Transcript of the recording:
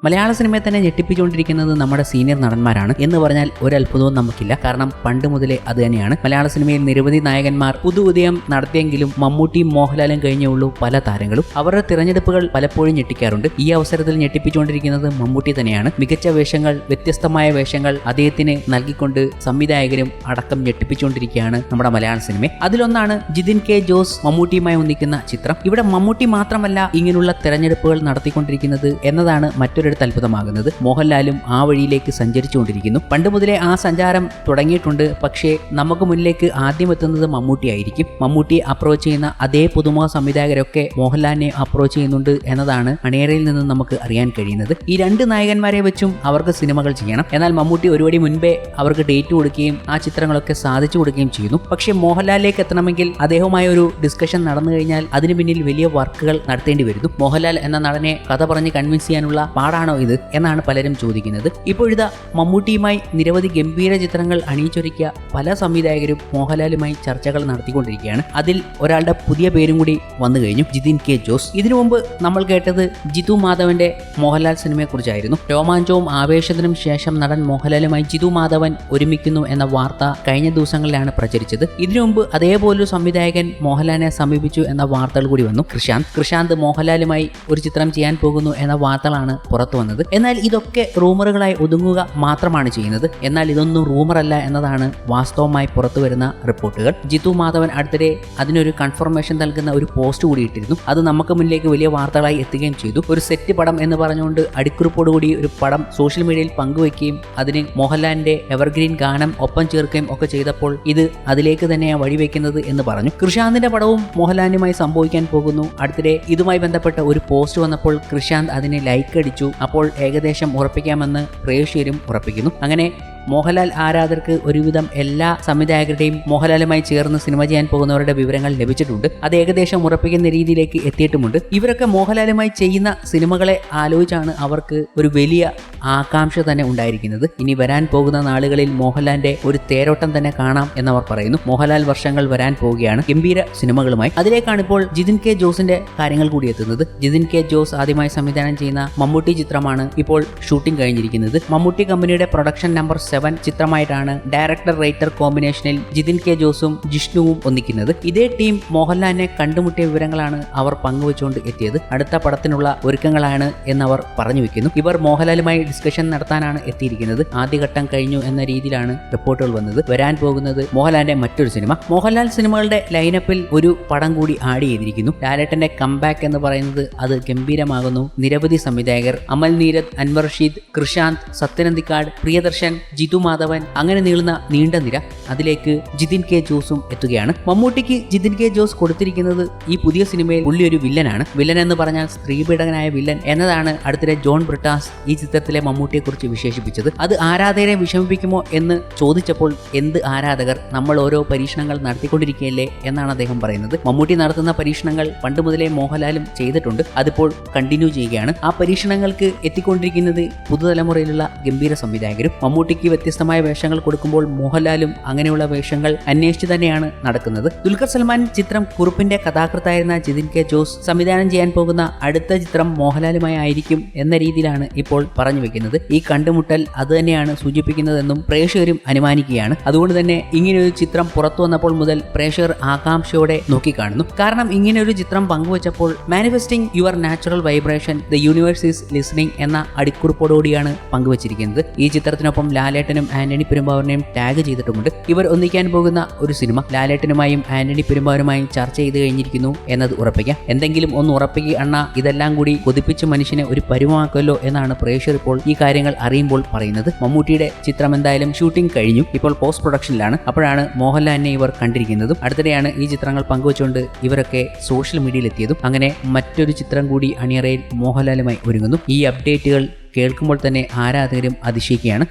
മലയാള സിനിമയെ തന്നെ ഞെട്ടിപ്പിച്ചുകൊണ്ടിരിക്കുന്നത് നമ്മുടെ സീനിയർ നടന്മാരാണ് എന്ന് പറഞ്ഞാൽ ഒരു അത്ഭുതവും നമുക്കില്ല. കാരണം പണ്ട് മുതലേ അത് തന്നെയാണ്. മലയാള സിനിമയിൽ നിരവധി നായകന്മാർ പുതു ഉദയം നടത്തിയെങ്കിലും മമ്മൂട്ടിയും മോഹൻലാലും കഴിഞ്ഞുള്ളൂ പല താരങ്ങളും. അവരുടെ തിരഞ്ഞെടുപ്പുകൾ പലപ്പോഴും ഞെട്ടിക്കാറുണ്ട്. ഈ അവസരത്തിൽ ഞെട്ടിപ്പിച്ചുകൊണ്ടിരിക്കുന്നത് മമ്മൂട്ടി തന്നെയാണ്. മികച്ച വേഷങ്ങൾ വ്യത്യസ്തമായ വേഷങ്ങൾ അദ്ദേഹത്തിന് നൽകിക്കൊണ്ട് സംവിധായകരും അടക്കം ഞെട്ടിപ്പിച്ചുകൊണ്ടിരിക്കുകയാണ് നമ്മുടെ മലയാള സിനിമ അതിലൊന്നാണ് ജിതിൻ കെ ജോസ് മമ്മൂട്ടിയുമായി ഒന്നിക്കുന്ന ചിത്രം. ഇവിടെ മമ്മൂട്ടി മാത്രമല്ല ഇങ്ങനെയുള്ള തിരഞ്ഞെടുപ്പുകൾ നടത്തിക്കൊണ്ടിരിക്കുന്നത് എന്നതാണ് മറ്റൊരിടത്ത് അത്ഭുതമാകുന്നത്. മോഹൻലാലും ആ വഴിയിലേക്ക് സഞ്ചരിച്ചുകൊണ്ടിരിക്കുന്നു. പണ്ട് മുതലേ ആ സഞ്ചാരം തുടങ്ങിയിട്ടുണ്ട്. പക്ഷേ നമുക്ക് മുന്നിലേക്ക് ആദ്യം എത്തുന്നത് മമ്മൂട്ടിയായിരിക്കും മമ്മൂട്ടി അപ്രോച്ച് ചെയ്യുന്ന അതേ പുതുമുഖ സംവിധായകരൊക്കെ മോഹൻലാലിനെ അപ്രോച്ച് ചെയ്യുന്നുണ്ട് എന്നതാണ് അണിയറയിൽ നിന്ന് നമുക്ക് അറിയാൻ കഴിയുന്നത്. ഈ രണ്ട് നായകന്മാരെ വെച്ചും അവർക്ക് സിനിമകൾ ചെയ്യണം. എന്നാൽ മമ്മൂട്ടി ഒരുപടി മുൻപേ അവർക്ക് ഡേറ്റ് കൊടുക്കുകയും ആ ചിത്രങ്ങളൊക്കെ സാധിച്ചു കൊടുക്കുകയും ചെയ്യുന്നു. പക്ഷേ മോഹൻലാലിലേക്ക് എത്തണമെങ്കിൽ അദ്ദേഹവുമായ ഒരു ഡിസ്കഷൻ നടന്നു കഴിഞ്ഞാൽ അതിന് പിന്നിൽ വലിയ വർക്കുകൾ നടത്തേണ്ടി വരുന്നു. മോഹൻലാൽ എന്ന നടനെ കഥ പറഞ്ഞ് കൺവിൻസ് ചെയ്യാനുള്ള പാടാണോ ഇത് എന്നാണ് പലരും ചോദിക്കുന്നത്. ഇപ്പോഴിതാ മമ്മൂട്ടിയുമായി നിരവധി ഗംഭീര ചിത്രങ്ങൾ അണിയിച്ചൊരുക്കിയ പല സംവിധായകരും മോഹൻലാലുമായി ചർച്ചകൾ നടത്തിക്കൊണ്ടിരിക്കുകയാണ്. അതിൽ ഒരാളുടെ പുതിയ പേരും കൂടി വന്നു കഴിഞ്ഞു ജിതിൻ കെ ജോസ്. ഇതിനു മുമ്പ് നമ്മൾ കേട്ടത് ജിതു മാധവന്റെ മോഹൻലാൽ സിനിമയെക്കുറിച്ചായിരുന്നു. രോമാഞ്ചവും ആവേശത്തിനും ശേഷം നടൻ മോഹൻലാലുമായി ജിതു മാധവൻ ഒരുമിക്കുന്നു എന്ന വാർത്ത കഴിഞ്ഞ ദിവസങ്ങളിലാണ് പ്രചരിച്ചത്. ഇതിനു മുമ്പ് അതേപോലൊരു സംവിധായകൻ മോഹൻലാലിനെ സമീപിച്ചു എന്ന വാർത്തകൾ കൂടി വന്നു. കൃഷാന്ത് കൃഷാന്ത് മോഹൻലാലുമായി ഒരു ചിത്രം ചെയ്യാൻ പോകുന്നു എന്ന വാർത്തകളാണ് പുറത്തു വന്നത്. എന്നാൽ ഇതൊക്കെ റൂമറുകളായി ഒതുങ്ങുക മാത്രമാണ് ചെയ്യുന്നത്. എന്നാൽ ഇതൊന്നും റൂമറല്ല എന്നതാണ് വാസ്തവമായി പുറത്തു വരുന്ന റിപ്പോർട്ടുകൾ. ജിത്തു മാധവൻ അടുത്തിടെ അതിനൊരു കൺഫർമേഷൻ നൽകുന്ന ഒരു പോസ്റ്റ് കൂടി ഇട്ടിരുന്നു. അത് നമുക്ക് മുന്നിലേക്ക് വലിയ വാർത്തകളായി എത്തുകയും ചെയ്തു. ഒരു സെറ്റ് പടം എന്ന് പറഞ്ഞുകൊണ്ട് അടിക്കുറിപ്പോടുകൂടി ഒരു പടം സോഷ്യൽ മീഡിയയിൽ പങ്കുവയ്ക്കുകയും അതിന് മോഹൻലാലിന്റെ എവർഗ്രീൻ ഗാനം ഒപ്പം ചേർക്കുകയും ഒക്കെ ചെയ്തപ്പോൾ ഇത് അതിലേക്ക് തന്നെയാണ് വഴിവെക്കുന്നത് എന്ന് പറഞ്ഞു. കൃഷാന്തിന്റെ പടവും മോഹൻലാലിനുമായി സംഭവിക്കാൻ പോകുന്നു. അടുത്തിടെ ഇതുമായി ബന്ധപ്പെട്ട ഒരു പോസ്റ്റ് വന്നപ്പോൾ കൃഷാന്ത് അതിനെ ലൈക്ക് അടിച്ചു. അപ്പോൾ ഏകദേശം ഉറപ്പിക്കാമെന്ന് റേഷ്യരും ഉറപ്പിക്കുന്നു. അങ്ങനെ മോഹൻലാൽ ആരാധകർക്ക് ഒരുവിധം എല്ലാ സംവിധായകരുടെയും മോഹൻലാലുമായി ചേർന്ന് സിനിമ ചെയ്യാൻ പോകുന്നവരുടെ വിവരങ്ങൾ ലഭിച്ചിട്ടുണ്ട്. അത് ഏകദേശം ഉറപ്പിക്കുന്ന രീതിയിലേക്ക് എത്തിയിട്ടുമുണ്ട്. ഇവരൊക്കെ മോഹൻലാലുമായി ചെയ്യുന്ന സിനിമകളെ ആലോചിച്ചാണ് അവർക്ക് ഒരു വലിയ ആകാംക്ഷ തന്നെ ഉണ്ടായിരിക്കുന്നത്. ഇനി വരാൻ പോകുന്ന നാളുകളിൽ മോഹൻലാലിന്റെ ഒരു തേരോട്ടം തന്നെ കാണാം എന്നവർ പറയുന്നു. മോഹൻലാൽ വർഷങ്ങൾ വരാൻ പോവുകയാണ് ഗംഭീര സിനിമകളുമായി. അതിലേക്കാണ് ഇപ്പോൾ ജിതിൻ കെ ജോസിന്റെ കാര്യങ്ങൾ കൂടി എത്തുന്നത്. ജിതിൻ കെ ജോസ് ആദ്യമായി സംവിധാനം ചെയ്യുന്ന മമ്മൂട്ടി ചിത്രമാണ് ഇപ്പോൾ ഷൂട്ടിംഗ് കഴിഞ്ഞിരിക്കുന്നത്. മമ്മൂട്ടി കമ്പനിയുടെ പ്രൊഡക്ഷൻ നമ്പർ സെവൻ ചിത്രമായിട്ടാണ് ഡയറക്ടർ റൈറ്റർ കോമ്പിനേഷനിൽ ജിതിൻ കെ ജോസും ജിഷ്ണുവും ഒന്നിക്കുന്നത്. ഇതേ ടീം മോഹൻലാലിനെ കണ്ടുമുട്ടിയ വിവരങ്ങളാണ് അവർ പങ്കുവച്ചുകൊണ്ട് എത്തിയത്. അടുത്ത പടത്തിനുള്ള ഒരുക്കങ്ങളാണ് എന്നവർ പറഞ്ഞു വെക്കുന്നു. ഇവർ മോഹൻലാലുമായി ഡിസ്കഷൻ നടത്താനാണ് എത്തിയിരിക്കുന്നത്. ആദ്യഘട്ടം കഴിഞ്ഞു എന്ന രീതിയിലാണ് റിപ്പോർട്ടുകൾ വന്നത്. വരാൻ പോകുന്നത് മോഹൻലാലിന്റെ മറ്റൊരു സിനിമ. മോഹൻലാൽ സിനിമകളുടെ ലൈനപ്പിൽ ഒരു പടം കൂടി ആഡ് ചെയ്തിരിക്കുന്നു. ലാലേട്ടന്റെ കംബാക്ക് എന്ന് പറയുന്നത് അത് ഗംഭീരമാകുന്നു. നിരവധി സംവിധായകർ അമൽ നീരദ് അൻവർ റഷീദ് കൃഷാന്ത് സത്യനന്ദിക്കാട് പ്രിയദർശൻ ജിതു മാധവൻ അങ്ങനെ നീളുന്ന നീണ്ട നിര അതിലേക്ക് ജിതിൻ കെ ജോസും എത്തുകയാണ്. മമ്മൂട്ടിക്ക് ജിതിൻ കെ ജോസ് കൊടുത്തിരിക്കുന്നത് ഈ പുതിയ സിനിമയിൽ പുള്ളി ഒരു വില്ലനാണ്. വില്ലൻ എന്ന് പറഞ്ഞാൽ സ്ത്രീപീഡകനായ വില്ലൻ എന്നതാണ് അടുത്തിടെ ജോൺ ബ്രിട്ടാസ് ഈ ചിത്രത്തിലെ മമ്മൂട്ടിയെ കുറിച്ച് വിശേഷിപ്പിച്ചത്. അത് ആരാധകരെ വിഷമിപ്പിക്കുമോ എന്ന് ചോദിച്ചപ്പോൾ എന്ത് ആരാധകർ നമ്മൾ ഓരോ പരീക്ഷണങ്ങൾ നടത്തിക്കൊണ്ടിരിക്കുകയല്ലേ എന്നാണ് അദ്ദേഹം പറയുന്നത്. മമ്മൂട്ടി നടത്തുന്ന പരീക്ഷണങ്ങൾ പണ്ട് മുതലേ മോഹൻലാലും ചെയ്തിട്ടുണ്ട്. അതിപ്പോൾ കണ്ടിന്യൂ ചെയ്യുകയാണ്. ആ പരീക്ഷണങ്ങൾക്ക് എത്തിക്കൊണ്ടിരിക്കുന്നത് പുതുതലമുറയിലുള്ള ഗംഭീര സംവിധായകരും മമ്മൂട്ടിക്ക് വ്യത്യസ്തമായ വേഷങ്ങൾ കൊടുക്കുമ്പോൾ മോഹൻലാലും അങ്ങനെയുള്ള വേഷങ്ങൾ അന്വേഷിച്ച് തന്നെയാണ് നടക്കുന്നത്. ദുൽഖർ സൽമാൻ ചിത്രം കുറുപ്പിന്റെ കഥാകൃത്തായിരുന്ന ജിതിൻ കെ ജോസ് സംവിധാനം ചെയ്യാൻ പോകുന്ന അടുത്ത ചിത്രം മോഹൻലാലുമായി ആയിരിക്കും എന്ന രീതിയിലാണ് ഇപ്പോൾ പറഞ്ഞു വെക്കുന്നത്. ഈ കണ്ടുമുട്ടൽ അത് തന്നെയാണ് സൂചിപ്പിക്കുന്നതെന്നും പ്രേക്ഷകരും അനുമാനിക്കുകയാണ്. അതുകൊണ്ട് തന്നെ ഇങ്ങനെയൊരു ചിത്രം പുറത്തു വന്നപ്പോൾ മുതൽ പ്രേക്ഷകർ ആകാംക്ഷയോടെ നോക്കിക്കാണുന്നു. കാരണം ഇങ്ങനെയൊരു ചിത്രം പങ്കുവച്ചപ്പോൾ manifesting your natural vibration the universe is listening എന്ന അടിക്കുറിപ്പോടുകൂടിയാണ് പങ്കുവച്ചിരിക്കുന്നത്. ഈ ചിത്രത്തിനൊപ്പം ലാലേട്ടനും ആന്റണി പെരുമ്പാവൂരിനെയും ടാഗ് ചെയ്തിട്ടുമുണ്ട്. ഇവർ ഒന്നിക്കാൻ പോകുന്ന ഒരു സിനിമ ലാലേട്ടനുമായും ആന്റണി പെരുമ്പാവൂരുമായും ചർച്ച ചെയ്ത് കഴിഞ്ഞിരിക്കുന്നു എന്നത് ഉറപ്പിക്കാം. എന്തെങ്കിലും ഒന്ന് ഉറപ്പിക്കുക അണ്ണ ഇതെല്ലാം കൂടി കൊതിപ്പിച്ച് മനുഷ്യനെ ഒരു പരുവമാക്കുമല്ലോ എന്നാണ് പ്രേക്ഷകർ ഇപ്പോൾ ഈ കാര്യങ്ങൾ അറിയുമ്പോൾ പറയുന്നത്. മമ്മൂട്ടിയുടെ ചിത്രം എന്തായാലും ഷൂട്ടിംഗ് കഴിഞ്ഞു. ഇപ്പോൾ പോസ്റ്റ് പ്രൊഡക്ഷനിലാണ് അപ്പോഴാണ് മോഹൻലാലിനെ ഇവർ കണ്ടിരിക്കുന്നതും. അടുത്തിടെയാണ് ഈ ചിത്രങ്ങൾ പങ്കുവച്ചുകൊണ്ട് ഇവരൊക്കെ സോഷ്യൽ മീഡിയയിൽ എത്തിയതും. അങ്ങനെ മറ്റൊരു ചിത്രം കൂടി അണിയറയിൽ മോഹൻലാലുമായി ഒരുങ്ങുന്നു. ഈ അപ്ഡേറ്റുകൾ കേൾക്കുമ്പോൾ തന്നെ ആരാധകരും അതിശയിക്കുകയാണ്.